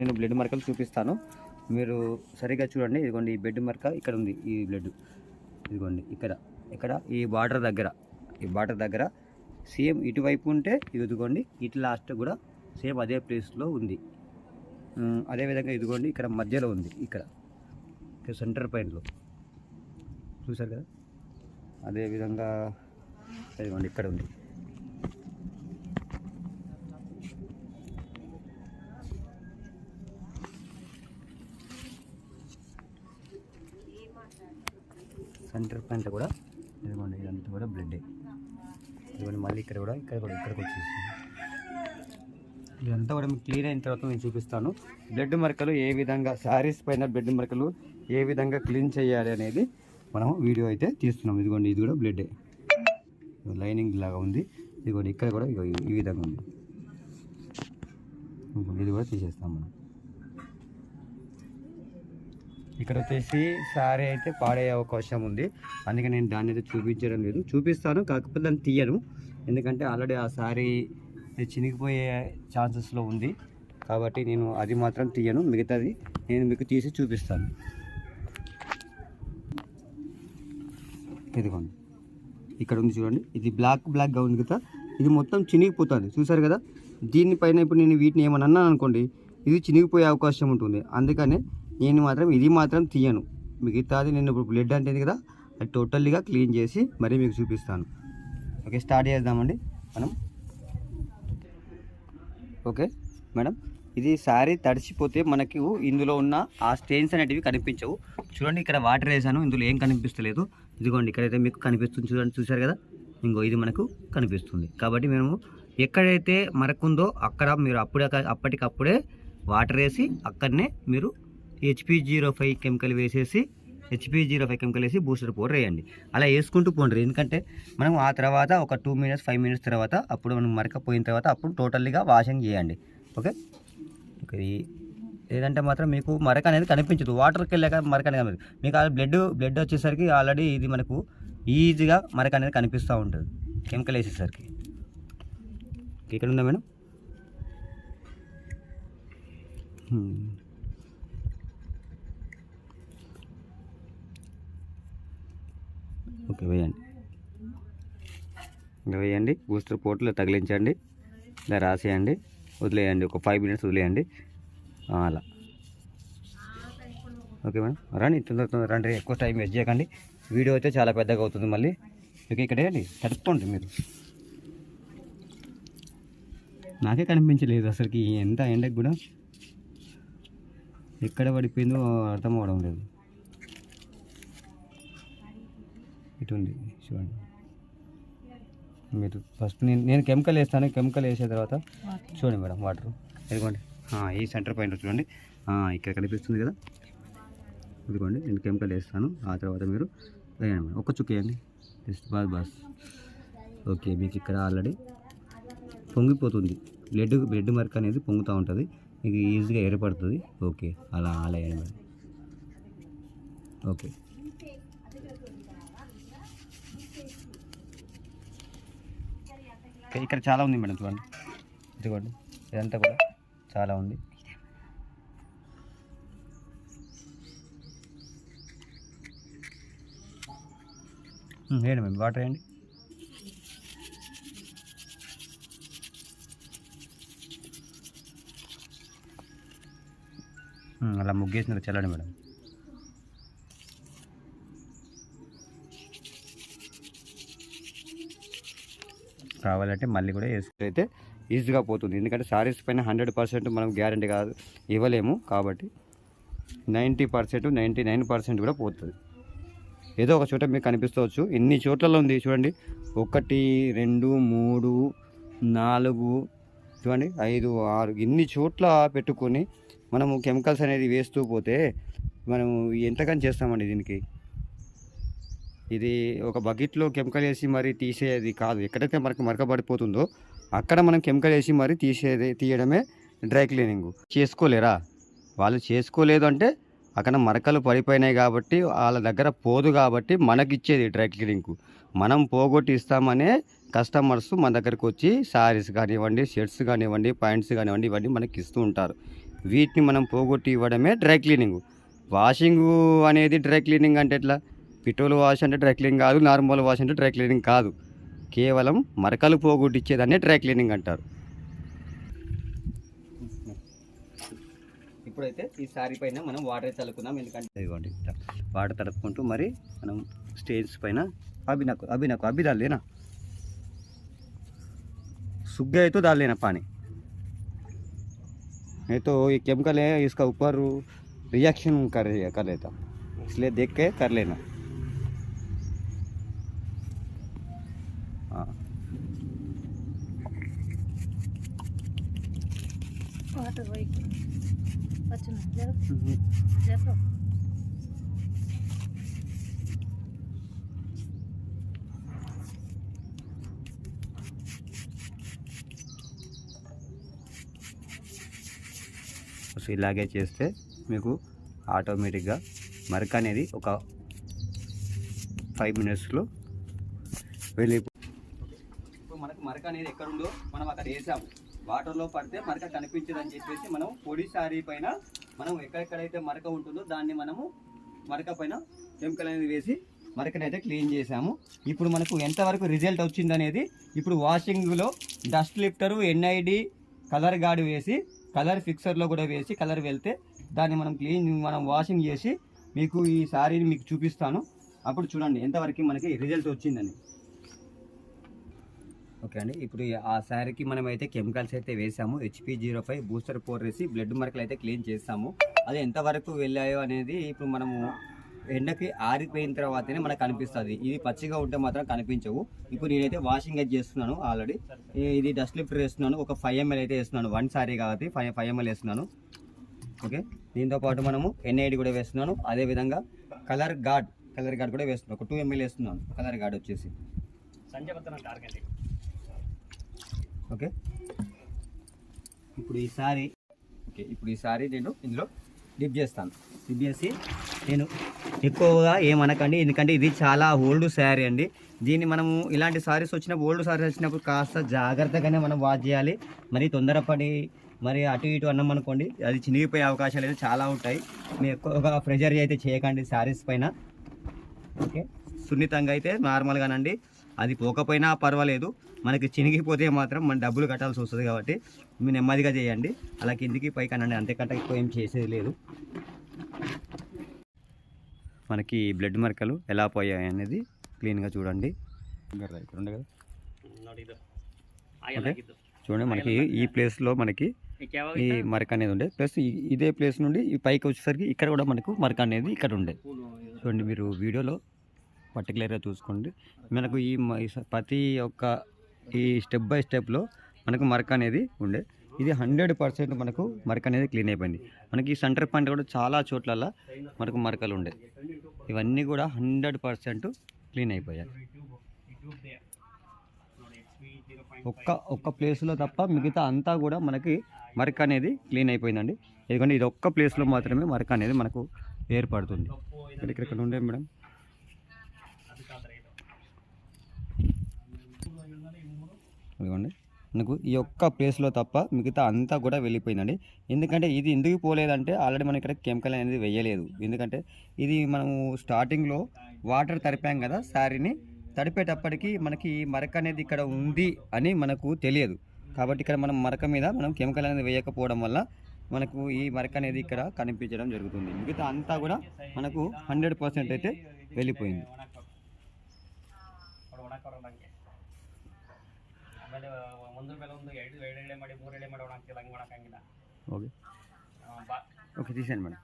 నేను బ్లడ్ మరకలు చూపిస్తాను. మీరు సరిగ్గా చూడండి. ఇదిగోండి ఈ బెడ్ మరక ఇక్కడ ఉంది ఈ బ్లడ్. ఇదిగోండి ఇక్కడ ఇక్కడ ఈ బార్డర్ దగ్గర ఈ బార్డర్ దగ్గర. సేమ్ ఇటువైపు ఉంటే ఇదిగోండి ఇటు లాస్ట్ కూడా సేమ్ అదే ప్లేస్లో ఉంది. అదేవిధంగా ఇదిగోండి ఇక్కడ మధ్యలో ఉంది ఇక్కడ. ఇక్కడ సెంటర్ పాయింట్లో. చూసారు కదా? అదేవిధంగా ఇదిగోండి ఇక్కడ ఉంది. సెంటర్ పాయింట్ కూడా ఇదిగోండి ఇదంతా కూడా బ్లడ్ ఇదిగోండి మళ్ళీ ఇక్కడ కూడా ఇక్కడ కూడా ఇక్కడికి వచ్చేసింది. ఇదంతా కూడా మీకు క్లియర్ అయిన తర్వాత నేను చూపిస్తాను. బ్లడ్ మరకలు ఏ విధంగా శారీస్ పైన బ్లడ్ మరకలు ఏ విధంగా క్లీన్ చేయాలి అనేది మనం వీడియో అయితే తీస్తున్నాం. ఇదిగోండి ఇది కూడా బ్లడ్ లైనింగ్ లాగా ఉంది. ఇదిగోండి ఇక్కడ కూడా ఇగో ఈ విధంగా ఉంది. ఇది కూడా తీసేస్తాం మనం. ఇక్కడ వచ్చేసి సారీ అయితే పాడయ్యే అవకాశం ఉంది. అందుకే నేను దాన్ని అయితే చూపించడం లేదు. చూపిస్తాను కాకపోతే దాన్ని తీయను. ఎందుకంటే ఆల్రెడీ ఆ సారీ చినిగిపోయే ఛాన్సెస్లో ఉంది. కాబట్టి నేను అది మాత్రం తీయను. మిగతాది నేను మీకు తీసి చూపిస్తాను. ఇదిగోండి. ఇక్కడ ఉంది చూడండి. ఇది బ్లాక్ బ్లాక్గా ఉంది కదా. ఇది మొత్తం చినిగిపోతుంది. చూసారు కదా? దీనిపైన ఇప్పుడు నేను వీటిని ఏమన్నా అన్నాను అనుకోండి ఇది చినిగిపోయే అవకాశం ఉంటుంది. అందుకనే నేను మాత్రం ఇది మాత్రం తీయను. మిగతాది నేను ఇప్పుడు బ్లడ్ అంటేది కదా అది టోటల్గా క్లీన్ చేసి మరీ మీకు చూపిస్తాను. ఓకే స్టార్ట్ చేద్దామండి. మనం ఓకే మేడం. ఇది శారీ తడిచిపోతే మనకి ఇందులో ఉన్న ఆ స్టెయిన్స్ అనేటివి కనిపించవు. చూడండి ఇక్కడ వాటర్ వేసాను ఇందులో ఏం కనిపిస్తలేదు. ఇదిగోండి ఇక్కడైతే మీకు కనిపిస్తుంది చూడండి చూసారు కదా? ఇంకో ఇది మనకు కనిపిస్తుంది. కాబట్టి మేము ఎక్కడైతే మరకుందో అక్కడ మీరు అప్పుడే అప్పటికప్పుడే వాటర్ వేసి అక్కడనే మీరు హెచ్పి జీరో ఫైవ్ కెమికల్ వేసేసి హెచ్పి జీరో ఫైవ్ కెమికల్ వేసి బూస్టర్ పౌడర్ వేయండి. అలా వేసుకుంటూ పోండి. ఎందుకంటే మనం ఆ తర్వాత ఒక టూ మినిట్స్ ఫైవ్ మినిట్స్ తర్వాత అప్పుడు మనం మరక పోయిన తర్వాత అప్పుడు టోటల్గా వాషింగ్ చేయండి. ఓకే ఓకే లేదంటే మాత్రం మీకు మరక అనేది కనిపించదు. వాటర్కి వెళ్ళాక మరక అనేది కనిపించదు. మీకు ఆ బ్లడ్ బ్లడ్ వచ్చేసరికి ఆల్రెడీ ఇది మనకు ఈజీగా మరక అనేది కనిపిస్తూ ఉంటుంది. కెమికల్ వేసేసరికి. ఇక్కడ ఉందా మేడం? Hmm. ఓకే వేయండి. ఇంకా వేయండి. బూస్టర్ పోర్ట్లో తగిలించండి. ఇలా రాసేయండి. వదిలేయండి. ఒక ఫైవ్ మినిట్స్ వదిలేయండి. అలా. Okay madam. రండి తొందర తొందర రండి. ఎక్కువ టైం వేస్ట్ చేయకండి. వీడియో అయితే చాలా పెద్దగా అవుతుంది మళ్ళీ. ఓకే ఇక్కడ వేయండి. తడుపుకోండి మీరు. నాకే కనిపించలేదు అసలుకి. ఎంత ఎండకు కూడా ఎక్కడ పడిపోయిందో అర్థం అవడం లేదు. ఇటు ఉంది చూడండి. మీరు ఫస్ట్ నేను నేను కెమికల్ వేస్తాను కెమికల్ వేసిన తర్వాత చూడండి మేడం వాటర్ ఇదిగోండి. ఈ సెంటర్ పాయింట్ చూడండి. ఇక్కడ కనిపిస్తుంది కదా. ఇదిగోండి నేను కెమికల్ వేస్తాను. ఆ తర్వాత మీరు వేయండి మేడం. ఒక్క చుక్క వేయండి. Just boss boss. ఓకే మీకు ఇక్కడ ఆల్రెడీ పొంగిపోతుంది. బ్లడ్ బ్లడ్ మరక అనేది పొంగుతూ ఉంటుంది. మీకు ఈజీగా ఏర్పడుతుంది. ఓకే అలా అలా వేయండి మేడం. ఓకే. ఓకే, ఇక్కడ చాలా ఉంది మేడం చూడండి. ఇదిగోండి ఇదంతా కూడా చాలా ఉంది. వేయండి మేడం వాటర్ వేయండి అలా ముగ్గేసిన చల్లండి మేడం. కావాలంటే మళ్ళీ కూడా వేసుకుంటే ఈజీగా పోతుంది. ఎందుకంటే శారీస్ పైన హండ్రెడ్ పర్సెంట్ మనం గ్యారంటీ కాదు ఇవ్వలేము కాబట్టి ninety percent ninety nine percent కూడా పోతుంది. ఏదో ఒక చోట మీకు కనిపిస్తవచ్చు. ఇన్ని చోట్లలో ఉంది చూడండి. ఒకటి రెండు మూడు నాలుగు చూడండి ఐదు ఆరు ఇన్ని చోట్ల పెట్టుకొని మనము కెమికల్స్ అనేది వేస్తూ పోతే మనం ఎంతకని చేస్తామండి దీనికి. ఇది ఒక బకెట్లో కెమికల్ వేసి మరి తీసేది కాదు. ఎక్కడైతే మనకు మరకబడిపోతుందో అక్కడ మనం కెమికల్ వేసి మరి తీసేది తీయడమే డ్రై క్లీనింగ్. చేసుకోలేరా? వాళ్ళు చేసుకోలేదు అంటే అక్కడ మరకలు పడిపోయినాయి కాబట్టి వాళ్ళ దగ్గర పోదు కాబట్టి మనకిచ్చేది డ్రై క్లీనింగ్. మనం పోగొట్టి ఇస్తామనే కస్టమర్స్ మన దగ్గరకు వచ్చి శారీస్ కానివ్వండి షర్ట్స్ కానివ్వండి ప్యాంట్స్ కానివ్వండి ఇవన్నీ మనకి ఇస్తూ ఉంటారు. వీటిని మనం పోగొట్టి ఇవ్వడమే డ్రై క్లీనింగ్. వాషింగ్ అనేది డ్రై క్లీనింగ్ అంటే ఎట్లా? పెట్రోల్ వాష్ అంటే డ్రై క్లీనింగ్ కాదు నార్మల్ వాష్ అంటే డ్రై క్లీనింగ్ కాదు కేవలం మరకలు పోగొట్టించేదాన్ని డ్రై క్లీనింగ్ అంటారు ఇప్పుడైతే ఈ సారీ పైన మనం వాటర్ చల్లుకుందాం ఎందుకంటే ఇదిగోండి ఇట్లా వాటర్ తడుపుకుంటూ మరి మనం స్టేజ్ పైన అభి నాకు అభి నాకు అభి डाल लेना सूख गए तो डाल लेना पानी नहीं तो ये केमिकल है इसका ऊपर रिएक्शन कर कर लेता इसलिए देख के कर लेना వాటర్ పోయి వచ్చిన జర జర సో ఇలాగే చేస్తే మీకు ఆటోమేటిక్గా మరక అనేది ఒక ఫైవ్ మినిట్స్లో వెళ్ళి ఇప్పుడు మనకు మరక అనేది ఎక్కడ ఉందో మనం అక్కడ వేసాము. వాటర్లో పడితే మరక కనిపించదు అని చెప్పేసి మనం పొడి శారీ పైన మనం ఎక్కడెక్కడైతే మరక ఉంటుందో దాన్ని మనము మరక పైన కెమికల్ అనేది వేసి మరకనైతే క్లీన్ చేసాము ఇప్పుడు మనకు ఎంతవరకు రిజల్ట్ వచ్చిందనేది ఇప్పుడు వాషింగ్లో dust lifter NID colour guard వేసి కలర్ ఫిక్సర్లో కూడా వేసి కలర్ వెళ్తే దాన్ని మనం క్లీన్ మనం వాషింగ్ చేసి మీకు ఈ శారీని మీకు చూపిస్తాను. అప్పుడు చూడండి ఎంతవరకు మనకి రిజల్ట్ వచ్చిందని. ఓకే అండి. ఇప్పుడు ఆ శారీకి మనం అయితే కెమికల్స్ అయితే వేసాము. HP zero five booster four వేసి బ్లడ్ మార్కులు అయితే క్లీన్ చేస్తాము. అది ఎంతవరకు వెళ్ళాయో అనేది ఇప్పుడు మనము ఎండకి ఆరిపోయిన తర్వాతనే మనకు కనిపిస్తుంది. ఇది పచ్చిగా ఉంటే మాత్రం కనిపించవు. ఇప్పుడు నేనైతే వాషింగ్ అయితే చేస్తున్నాను ఆల్రెడీ. ఇది డస్ట్ లిఫ్టర్ వేస్తున్నాను. ఒక ఫైవ్ ఎంఎల్ అయితే వేస్తున్నాను. వన్ శారీ కాబట్టి ఫైవ్ ఫైవ్ ఎంఎల్ వేస్తున్నాను. ఓకే. దీంతో పాటు మనము ఎన్ఐడి కూడా వేస్తున్నాను. అదేవిధంగా కలర్ గార్డ్ కలర్ గార్డ్ కూడా వేస్తున్నాను. ఒక టూ ఎంఎల్ వేస్తున్నాను. కలర్ గార్డ్ వచ్చేసి. ఓకే. ఇప్పుడు ఈ సారీ ఓకే ఇప్పుడు ఈ సారీ నేను ఇందులో డిప్ చేస్తాను. డిప్ చేసి నేను ఎక్కువగా ఏమనకండి ఎందుకంటే ఇది చాలా ఓల్డ్ శారీ అండి. దీన్ని మనము ఇలాంటి సారీస్ వచ్చినప్పుడు ఓల్డ్ శారీస్ వచ్చినప్పుడు కాస్త జాగ్రత్తగానే మనం వాష్ చేయాలి. మరి తొందరపడి మరి అటు ఇటు అన్నాం అనుకోండి అది చినిగిపోయే అవకాశాలు అయితే చాలా ఉంటాయి. మీరు ఎక్కువగా ప్రెజర్ అయితే చేయకండి శారీస్ పైన. ఓకే. సున్నితంగా అయితే నార్మల్గానండి అది పోకపోయినా పర్వాలేదు. మనకి చినిగిపోతే మాత్రం మన డబ్బులు కట్టాల్సి వస్తుంది కాబట్టి మీరు నెమ్మదిగా చేయండి. అలా కిందికి పైకి అనండి. అంతేకంటే ఎక్కువ ఏం చేసేది లేదు. మనకి బ్లడ్ మరకలు ఎలా పోయాయి అనేది క్లీన్గా చూడండి. ఇక్కడ ఉండే కదా? ఓకే. చూడండి మనకి ఈ ప్లేస్లో మనకి ఈ మరక అనేది ఉండే. ప్లస్ ఈ- ఇదే ప్లేస్ నుండి ఈ పైకి వచ్చేసరికి ఇక్కడ కూడా మనకు మరక అనేది ఇక్కడ ఉండే. చూడండి మీరు వీడియోలో పర్టికులర్గా చూసుకోండి. మనకు ఈ స- ప్రతి ఒక్క ఈ స్టెప్ బై స్టెప్లో మనకు మరక అనేది ఉండే. ఇది హండ్రెడ్ పర్సెంట్ మనకు మరక అనేది క్లీన్ అయిపోయింది. మనకి ఈ సెంటర్ పాయింట్ కూడా చాలా చోట్ల మనకు మరకలు ఉండే. ఇవన్నీ కూడా హండ్రెడ్ పర్సెంట్ క్లీన్ అయిపోయాయి. ఒక్క ఒక్క ప్లేస్లో తప్ప మిగతా అంతా కూడా మనకి మరక అనేది క్లీన్ అయిపోయిందండి. ఎందుకంటే ఇది ఒక్క ప్లేస్లో మాత్రమే మరక అనేది మనకు ఏర్పడుతుంది. ఇక్కడ ఇక్కడ ఇక్కడ ఉండే మేడం. ఇదిగోండి. మనకు ఈ ఒక్క ప్లేస్లో తప్ప మిగతా అంతా కూడా వెళ్ళిపోయిందండి. ఎందుకంటే ఇది ఎందుకు పోలేదంటే ఆల్రెడీ మనం ఇక్కడ కెమికల్ అనేది వేయలేదు. ఎందుకంటే ఇది మనము స్టార్టింగ్లో వాటర్ తడిపాం కదా శారీని తడిపేటప్పటికి మనకి ఈ మరక అనేది ఇక్కడ ఉంది అని మనకు తెలియదు. కాబట్టి ఇక్కడ మనం మరక మీద మనం కెమికల్ అనేది వేయకపోవడం వల్ల మనకు ఈ మరక అనేది ఇక్కడ కనిపించడం జరుగుతుంది. మిగతా అంతా కూడా మనకు హండ్రెడ్ పర్సెంట్ అయితే వెళ్ళిపోయింది. ಆಮೇಲೆ ಒಂದ್ರ ಮೇಲೆ ಒಂದು ಎರಡು ಎರಡು ಎಳೆ ಮಾಡಿ ಮೂರು ಎಳೆ ಮಾಡೋಣ ಅಂತಿಲ್ಲ ಹಂಗೆ ಮಾಡೋಕ್ಕಾಗಿಲ್ಲ. ಓಕೆ ಬಾ. ಓಕೆ ರಿಸೈನ್ ಮಾಡಿ.